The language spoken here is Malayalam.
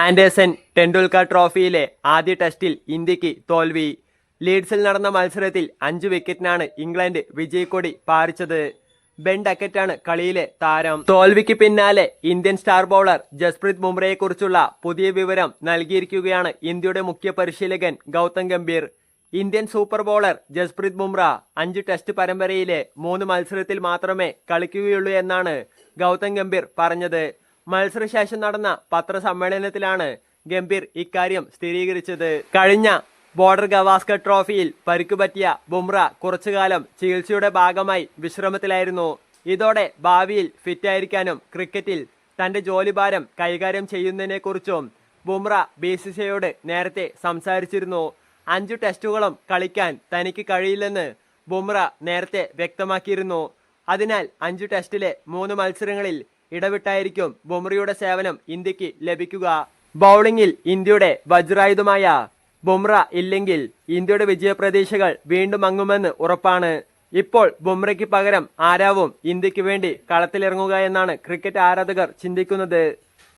ആൻഡേഴ്സൺ ടെണ്ടുൽക്കർ ട്രോഫിയിലെ ആദ്യ ടെസ്റ്റിൽ ഇന്ത്യയ്ക്ക് തോൽവി. ലീഡ്സിൽ നടന്ന മത്സരത്തിൽ അഞ്ച് വിക്കറ്റിനാണ് ഇംഗ്ലണ്ട് വിജയക്കൊടി പാറിച്ചത്. ബെൻ ഡക്കറ്റാണ് കളിയിലെ താരം. തോൽവിക്ക് പിന്നാലെ ഇന്ത്യൻ സ്റ്റാർ ബൗളർ ജസ്പ്രീത് ബുംറയെക്കുറിച്ചുള്ള പുതിയ വിവരം നൽകിയിരിക്കുകയാണ് ഇന്ത്യയുടെ മുഖ്യ പരിശീലകൻ Gautam Gambhir. Indian super bowler Jasprit Bumrah അഞ്ച് ടെസ്റ്റ് പരമ്പരയിലെ മൂന്ന് മത്സരത്തിൽ മാത്രമേ കളിക്കുകയുള്ളൂ എന്നാണ് ഗൗതം ഗംഭീർ പറഞ്ഞത്. മത്സരശേഷം നടന്ന പത്രസമ്മേളനത്തിലാണ് ഗംഭീർ ഇക്കാര്യം സ്ഥിരീകരിച്ചത്. കഴിഞ്ഞ ബോർഡർ ഗവാസ്കർ ട്രോഫിയിൽ പരിക്കുപറ്റിയ ബുംറ കുറച്ചുകാലം ചികിത്സയുടെ ഭാഗമായി വിശ്രമത്തിലായിരുന്നു. ഇതോടെ ഭാവിയിൽ ഫിറ്റായിരിക്കാനും ക്രിക്കറ്റിൽ തന്റെ ജോലിഭാരം കൈകാര്യം ചെയ്യുന്നതിനെക്കുറിച്ചും ബുംറ ബി സി സിയോട് നേരത്തെ സംസാരിച്ചിരുന്നു. അഞ്ചു ടെസ്റ്റുകളും കളിക്കാൻ തനിക്ക് കഴിയില്ലെന്ന് ബുംറ നേരത്തെ വ്യക്തമാക്കിയിരുന്നു. അതിനാൽ അഞ്ചു ടെസ്റ്റിലെ മൂന്ന് മത്സരങ്ങളിൽ ഇടവിട്ടായിരിക്കും ബുംറയുടെ സേവനം ഇന്ത്യയ്ക്ക് ലഭിക്കുക. ബൗളിംഗിൽ ഇന്ത്യയുടെ വജ്രായുധമായ ബുംറ ഇല്ലെങ്കിൽ ഇന്ത്യയുടെ വിജയപ്രതീക്ഷകൾ വീണ്ടും അങ്ങുമെന്ന് ഉറപ്പാണ്. ഇപ്പോൾ ബുംറയ്ക്ക് പകരം ആരാവും ഇന്ത്യയ്ക്ക് വേണ്ടി കളത്തിലിറങ്ങുക എന്നാണ് ക്രിക്കറ്റ് ആരാധകർ ചിന്തിക്കുന്നത്.